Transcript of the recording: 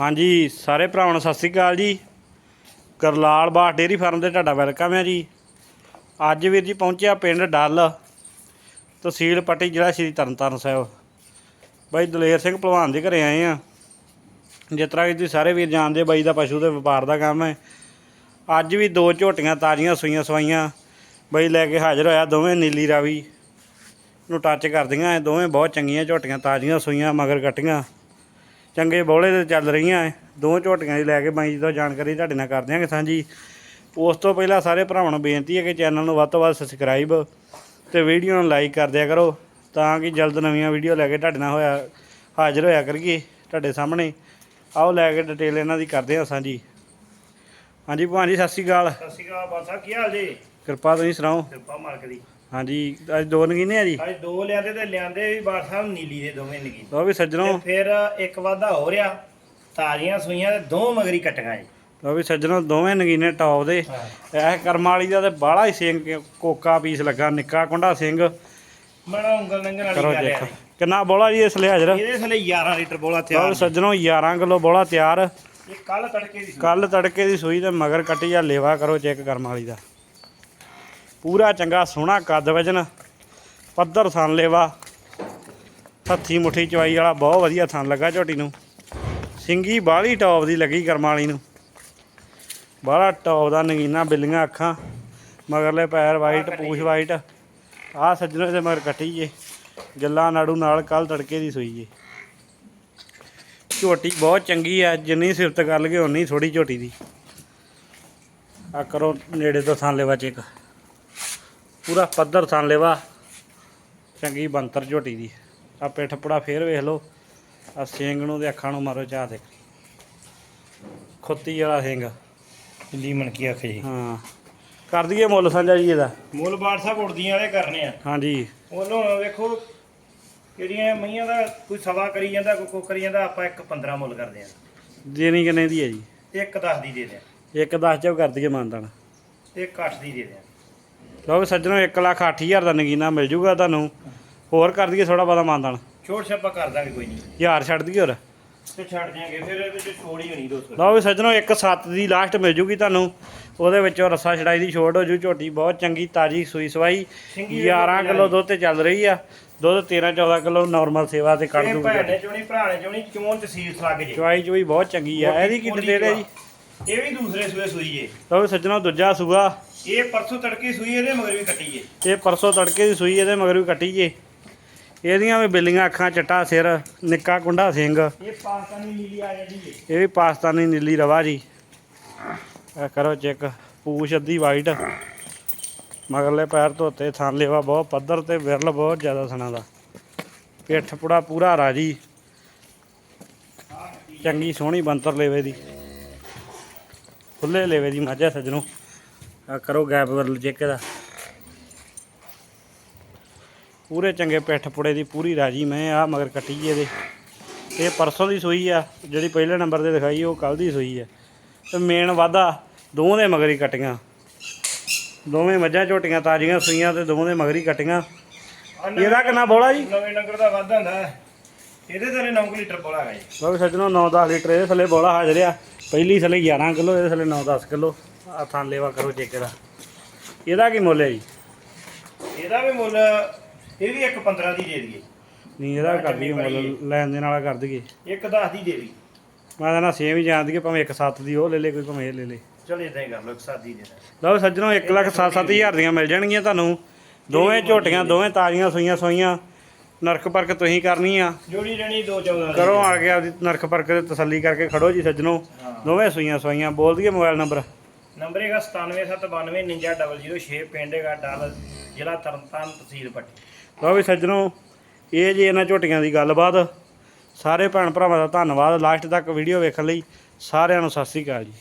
ਹਾਂਜੀ, ਸਾਰੇ ਭਰਾਵਾਂ ਨੂੰ ਸਤਿ ਸ੍ਰੀ ਅਕਾਲ ਜੀ। ਕਰਲਾਲ ਬਾਸ ਡੇਅਰੀ ਫਾਰਮ ਤੇ ਤੁਹਾਡਾ ਵੈਲਕਮ ਹੈ ਜੀ। ਅੱਜ ਵੀਰ ਜੀ ਪਹੁੰਚਿਆ ਪਿੰਡ ਡੱਲ, ਤਹਿਸੀਲ ਪੱਟੀ, ਜ਼ਿਲ੍ਹਾ ਸ਼੍ਰੀ ਤਰਨਤਾਰਨ ਸਾਹਿਬ। ਬਾਈ ਦਲੇਰ ਸਿੰਘ ਭਲਵਾਨ ਦੇ ਘਰੇ ਆਏ ਆ। ਜਿਸ ਤਰ੍ਹਾਂ ਕਿ ਤੁਸੀਂ ਸਾਰੇ ਵੀਰ ਜਾਣਦੇ ਬਾਈ ਦਾ ਪਸ਼ੂ ਦੇ ਵਪਾਰ ਦਾ ਕੰਮ ਹੈ। ਅੱਜ ਵੀ ਦੋ ਝੋਟੀਆਂ ਤਾਜ਼ੀਆਂ ਸੂਈਆਂ ਸਵਾਈਆਂ। ਬਾਈ ਲੈ ਕੇ ਹਾਜ਼ਰ ਹੋਇਆ ਦੋਵੇਂ ਨੀਲੀ ਰਾਵੀ ਨੂੰ ਟੱਚ ਕਰਦੀਆਂ। ਇਹ ਦੋਵੇਂ ਬਹੁਤ ਚੰਗੀਆਂ ਝੋਟੀਆਂ, ਤਾਜ਼ੀਆਂ ਸੂਈਆਂ, ਮਗਰ ਕੱਟੀਆਂ। ਚੰਗੇ ਬੋਲੇ ਤੇ ਚੱਲ ਰਹੀਆਂ ਐ। ਦੋ ਝੋਟੀਆਂ ਦੀ ਲੈ ਕੇ ਬਾਈ ਜੀ ਤੋਂ ਜਾਣਕਾਰੀ ਤੁਹਾਡੇ ਨਾਲ ਕਰ ਦਿਆਂਗੇ ਸਾਂਝੀ। ਉਸ ਤੋਂ ਪਹਿਲਾਂ ਸਾਰੇ ਭਰਾਵਾਂ ਨੂੰ ਬੇਨਤੀ ਹੈ ਕਿ ਚੈਨਲ ਨੂੰ ਵੱਧ ਤੋਂ ਵੱਧ ਸਬਸਕ੍ਰਾਈਬ ਤੇ ਵੀਡੀਓ ਨੂੰ ਲਾਈਕ ਕਰ ਦਿਆ ਕਰੋ ਤਾਂ ਕਿ ਜਲਦ ਨਵੀਆਂ ਵੀਡੀਓ ਲੈ ਕੇ ਤੁਹਾਡੇ ਨਾਲ ਹੋਇਆ ਹਾਜ਼ਰ ਹੋਇਆ ਕਰੀਏ ਤੁਹਾਡੇ ਸਾਹਮਣੇ। ਆਓ ਲੈ ਕੇ ਡਿਟੇਲ ਇਹਨਾਂ ਦੀ ਕਰਦੇ ਹਾਂ ਸਾਂਝੀ। ਹਾਂਜੀ ਭਾਂ ਜੀ ਸਤਿ ਸ਼੍ਰੀ ਅਕਾਲ। ਸਤਿ ਸ਼੍ਰੀ ਅਕਾਲ ਬਾਦਸ਼ਾਹ ਕੀ ਹਾਲ ਜੀ? ਕਿਰਪਾ ਤੁਸੀਂ ਸੁਣਾਓ। ਕਿਰਪਾ ਮਾਲਕ ਦੀ। ਹਾਂਜੀ ਅੱਜ ਦੋ ਨਗੀਨੇ ਆ ਜੀ। ਅੱਜ ਦੋ ਲਿਆਂਦੇ ਤੇ ਲਿਆਂਦੇ ਵੀ ਬਾਦਸ਼ਾਹ ਨੀਲੀ ਦੇ ਦੋਵੇਂ ਨਗੀ ਲੋ ਵੀ ਸੱਜਣੋ। ਤੇ ਫਿਰ ਇੱਕ ਵਾਧਾ ਹੋ ਰਿਹਾ ਤਾਜ਼ੀਆਂ ਸੂਈਆਂ ਤੇ ਦੋ ਮਗਰੀ ਕੱਟੀਆਂ ਜੀ। ਲੋ ਵੀ ਸੱਜਣੋ ਦੋਵੇਂ ਨਗੀਨੇ ਟੌਪ ਦੇ। ਇਹ ਕਰਮ ਵਾਲੀ ਦਾ ਤੇ ਬਾਹਲਾ ਹੀ ਸਿੰਘ ਕੋਕਾ ਪੀਸ ਲੱਗਾ ਨਿੱਕਾ ਕੁੰਡਾ ਸਿੰਘ। ਬੜਾ ਉਂਗਲ ਨੰਗਣ ਕਰੋ ਵਾਲੀ ਗੱਲ ਦੇਖੋ। ਹੈ ਕਿੰਨਾ ਬੋਲਾ ਜੀ ਇਸ ਲਈ ਹਾਜ਼ਰ ਇਹਦੇ ਥਲੇ 11 ਲੀਟਰ ਬੋਲਾ ਲਓ ਤਿਆਰ ਸੱਜਣੋ 11 ਕਿਲੋ ਬੋਲਾ ਤਿਆਰ। ਇਹ ਕੱਲ ਤੜਕੇ ਦੀ ਸੀ। ਕੱਲ ਤੜਕੇ ਦੀ ਸੂਈ ਤੇ ਮਗਰ ਕੱਟੀ ਆ ਲੇਵਾ ਕਰੋ ਚੈੱਕ ਕਰਮ ਵਾਲੀ ਦਾ। ਪੂਰਾ ਚੰਗਾ ਸੋਹਣਾ ਕੱਦ ਵਜਨ, ਪੱਧਰ ਥਣ ਲੇਵਾ, ਹੱਥੀ ਮੁੱਠੀ ਚਵਾਈ ਵਾਲਾ ਬਹੁਤ ਵਧੀਆ ਥਣ ਲੱਗਾ ਝੋਟੀ ਨੂੰ। ਸਿੰਗੀ ਬਾਹਲੀ ਟੌਪ ਦੀ ਲੱਗੀ ਕਰਮਾਂ ਵਾਲੀ ਨੂੰ। ਬਾਹਲਾ ਟੌਪ ਦਾ ਨਗੀਨਾ ਬਿੱਲੀਆਂ ਅੱਖਾਂ, ਮਗਰਲੇ ਪੈਰ ਵਾਈਟ ਪੂਛ ਵਾਈਟ ਆਹ ਸੱਜਣੋ ਦੇ ਮਗਰ ਕੱਟੀ ਜੇ ਗੱਲਾਂ ਨਾੜੂ ਨਾਲ ਕੱਲ ਤੜਕੇ ਦੀ ਸੂਈ ਜੇ। ਝੋਟੀ ਬਹੁਤ ਚੰਗੀ ਆ, ਜਿੰਨੀ ਸਿਫਤ ਕਰ ਲਗੇ ਉਨੀ ਥੋੜੀ ਝੋਟੀ ਦੀ। ਆ ਕਰੋ ਨੇੜੇ ਤੋਂ ਥਾਂ ਲੈਵਾ ਚੈੱਕ ਪੂਰਾ ਪੱਧਰ ਥਾਂ ਲੈਵਾ। ਚੰਗੀ ਬੰਤਰ ਝੋਟੀ ਦੀ। ਆ ਪਿੱਠ ਪੁੜਾ ਫੇਰ ਵੇਖ ਲਓ। ਆ ਸਿੰਘ ਨੂੰ ਤੇ ਅੱਖਾਂ ਨੂੰ ਮਾਰੋ ਚਾਹ ਦੇ ਖੁੱਤੀ ਵਾਲਾ ਸਿੰਘ ਦਿੱਲੀ ਮਨਕੀ ਅੱਖ ਜੀ। ਹਾਂ। ਕਰ ਦਈਏ ਮੁੱਲ ਸਾਂਝਾ ਜੀ ਇਹਦਾ। ਮੁੱਲ ਬਾਦਸ਼ਾਹ ਉੜਦੀਆਂ ਵਾਲੇ ਕਰਨੇ ਆ। ਹਾਂਜੀ ਉਹਨੂੰ ਵੇਖੋ ਜਿਹੜੀਆਂ ਮਈਆਂ ਦਾ ਕੋਈ ਸਵਾ ਕਰੀ ਜਾਂਦਾ ਕੋਈ ਕੋ ਕਰੀ ਜਾਂਦਾ ਆਪਾਂ ਇੱਕ 15 ਮੁੱਲ ਕਰਦੇ ਆ। ਦੇਣੀ ਕਿੰਨੇ ਦੀ ਹੈ ਜੀ? ਇੱਕ 10 ਦੀ ਦੇ ਦੇ ਇੱਕ 10 ਚ ਕਰ ਦਈਏ ਮਾਨਦਾਨ। ਇੱਕ 8 ਦੀ ਦੇ ਦੇ ਲਓ ਵੀ ਸੱਜਣੋ 1 ਲੱਖ 8000 ਦਾ ਨਗੀਨਾ ਮਿਲ ਜੂਗਾ ਤੁਹਾਨੂੰ। ਹੋਰ ਕਰ ਦਈਏ ਥੋੜਾ ਬਹੁਤਾ ਮਾਨਦਾਨ। ਛੋਟ ਛੱਪਾ ਕਰ ਦਾਂਗੇ ਕੋਈ ਨਹੀਂ। ਹਜ਼ਾਰ ਛੱਡ ਦਈਏ ਹੋਰ। ਤੇ ਛੱਡ ਦਿਆਂਗੇ ਫਿਰ ਇਹਦੇ ਚ ਛੋੜ ਹੀ ਹੋਣੀ 200 ਲਓ ਵੀ ਸੱਜਣੋ ਇੱਕ 7 ਦੀ ਲਾਸਟ ਮਿਲ ਜੂਗੀ ਤੁਹਾਨੂੰ। ਉਹਦੇ ਵਿੱਚੋਂ ਰੱਸਾ ਛੜਾਈ ਦੀ ਛੋਟ ਹੋ ਜੂ। ਝੋਟੀ ਬਹੁਤ ਚੰਗੀ ਤਾਜੀ ਸੂਈ ਸਵਾਈ। ਸਿੰਗੀ 11 ਕਿਲੋ ਦੁੱਧ ਤੇ ਚੱਲ ਰਹੀ ਆ। ਦੁੱਧ 13 14 ਕਿਲੋ ਨਾਰਮਲ ਸੇਵਾ ਤੇ ਕੱਢ ਦੂਗੀ ਭੈਣ ਚੋਣੀ ਭਰਾ ਨੇ ਚੋਣੀ ਚੋਣ ਤਸੀਲ ਲੱਗ ਜੇ। ਚਵਾਈ ਚੁਈ ਬਹੁਤ ਚੰਗੀ ਆ। ਇਹਦੀ ਕੀ ਡਿਟੇਲ ਹੈ ਜੀ। ਇਹ ਵੀ ਦੂਸਰੇ ਸੂਏ ਸੂਈ ਜੇ। ਲਓ ਸੱਜਣੋ ਦੂਜਾ ਸੂਗਾ ਇਹ ਪਰਸੋਂ ਤੜਕੇ ਸੂਈ ਇਹਦੇ ਮਗਰ ਵੀ ਕੱਟੀ ਜੇ ਇਹ ਪਰਸੋਂ ਤੜਕੇ ਦੀ ਸੂਈ ਇਹਦੇ ਮਗਰ ਵੀ ਕੱਟੀ ਜੇ ਇਹਦੀਆਂ ਵੀ ਬਿੱਲੀਆਂ ਅੱਖਾਂ ਚਿੱਟਾ ਸਿਰ ਨਿੱਕਾ ਕੁੰਡਾ ਸਿੰਘ ਇਹ ਪਾਕਿਸਤਾਨੀ ਨੀਲੀ ਆ ਜਾਂਦੀ ਜੇ ਇਹ ਵੀ ਪਾਕਿਸਤਾਨੀ ਨੀਲੀ ਰਵਾ ਜੀ। ਇਹ ਕਰੋ ਚੈੱਕ ਪੂਛ ਅੱਧੀ ਵਾਈਟ ਮਗਰਲੇ ਪੈਰ ਧੋਤੇ ਥਣ ਲੇਵਾ ਬਹੁਤ ਪੱਧਰ ਤੇ ਵਿਰਲ ਬਹੁਤ ਜ਼ਿਆਦਾ ਸਣਾ ਦਾ। ਪਿੱਠ ਪੁੜਾ ਪੂਰਾ ਰਾਜੀ ਚੰਗੀ ਸੋਹਣੀ ਬੰਤਰ ਲੇਵੇ ਦੀ। ਖੁੱਲੇ ਲੇਵੇ ਦੀ ਮਾਝਾ ਸੱਜਣੋ। ਆ ਕਰੋ ਗੈਪ ਵਿਰਲ ਚੈੱਕ ਦਾ ਪੂਰੇ ਚੰਗੇ ਪਿੱਠ ਪੁੜੇ ਦੀ ਪੂਰੀ ਰਾਜੀ ਮੈਂ ਆ ਮਗਰ ਕੱਟੀ ਇਹਦੇ ਇਹ ਪਰਸੋਂ ਦੀ ਸੂਈ ਆ ਜਿਹੜੀ ਪਹਿਲੇ ਨੰਬਰ ਤੇ ਦਿਖਾਈ ਉਹ ਕੱਲ ਦੀ ਸੂਈ ਆ। ਤੇ ਮੇਨ ਵਾਧਾ ਦੋਵਾਂ ਦੇ ਮਗਰ ਹੀ ਕੱਟੀਆਂ। ਦੋਵੇਂ ਮੱਝਾਂ ਝੋਟੀਆਂ ਤਾਜ਼ੀਆਂ ਸੂਈਆਂ ਤੇ ਦੋਵਾਂ ਦੇ ਮਗਰ ਹੀ ਕੱਟੀਆਂ। ਇਹਦਾ ਕਿੰਨਾ ਬੋਲਾ ਜੀ? ਨਵੇਂ ਨੰਗਰ ਦਾ ਵਾਧਾ ਹੁੰਦਾ। ਹੈ। ਇਹਦੇ ਥਲੇ 9 ਲੀਟਰ ਬੋਲਾ ਹੈਗਾ ਜੀ। ਵੀ ਸੱਜਣੋ 9-10 ਲੀਟਰ ਇਹਦੇ ਥੱਲੇ ਬੋਲਾ ਹਾਜ਼ਰ ਆ। ਪਹਿਲੀ ਥੱਲੇ 11 ਕਿਲੋ ਇਹਦੇ ਥੱਲੇ 9-10 ਕਿਲੋ। ਆ ਥਾਂ ਲੇਵਾ ਕਰੋ ਚੈੱਕ ਦਾ। ਇਹਦਾ ਕੀ ਮੁੱਲ ਹੈ ਜੀ? ਇਹਦਾ ਵੀ ਮੁੱਲ ਇਹ ਵੀ ਇੱਕ 15 ਦੀ ਦੇ ਦਈਏ। ਨਹੀਂ ਇਹਦਾ ਕਰ ਦਈਏ ਮੁੱਲ ਲੈਣ ਦੇ ਨਾਲ ਕਰ ਦਈਏ। ਇੱਕ 10 ਦੀ ਦੇ ਦੀ ਮੈਂ ਤਾਂ ਨਾ ਸੇਮ ਹੀ ਜਾਣ ਦਈਏ ਭਾਵੇਂ ਇੱਕ 7 ਦੀ ਉਹ ਲੈ ਲੇ ਕੋਈ ਭਾਵੇਂ ਇਹ ਲੈ ਲੇ। ਚਲ ਇਦਾਂ ਹੀ ਕਰ ਲਓ ਇੱਕ ਸਾਦੀ ਦੇ ਦੇ ਲਓ ਸੱਜਣੋ 1 ਲੱਖ 7-7000 ਦੀਆਂ ਮਿਲ ਜਾਣਗੀਆਂ ਤੁਹਾਨੂੰ। ਦੋਵੇਂ ਝੋਟੀਆਂ ਦੋਵੇਂ ਤਾਜ਼ੀਆਂ ਸੂਈਆਂ ਸੋਈਆਂ। ਨਰਕ ਪਰਕ ਤੁਸੀਂ ਕਰਨੀ ਆ ਜੋੜੀ ਰਹਿਣੀ 214 ਕਰੋ ਆ ਕੇ ਆਪਦੀ ਨਰਕ ਪਰਕ ਤੇ ਤਸੱਲੀ ਕਰਕੇ ਖੜੋ ਜੀ ਸੱਜਣੋ। ਦੋਵੇਂ ਸੂਈਆਂ ਸੋਈਆਂ ਬੋਲ ਦਈਏ ਮੋਬਾਈਲ ਨੰਬਰ। ਨੰਬਰ ਹੈਗਾ 97799006 ਪਿੰਡ ਹੈਗਾ ਡਾਲ, ਜ਼ਿਲ੍ਹਾ ਤਰਨਤਾਰਨ, ਤਹਿਸੀਲ ਪੱਟੀ। ਲਓ ਵੀ ਸੱਜਣੋ, ਇਹ ਜੀ ਇਹਨਾਂ ਝੋਟੀਆਂ ਦੀ ਗੱਲਬਾਤ, ਸਾਰੇ ਭੈਣ ਭਰਾਵਾਂ ਦਾ ਧੰਨਵਾਦ। ਲਾਸਟ ਤੱਕ ਵੀਡੀਓ ਵੇਖਣ ਲਈ ਸਾਰਿਆਂ ਨੂੰ ਸਤਿ ਸ੍ਰੀ ਅਕਾਲ ਜੀ।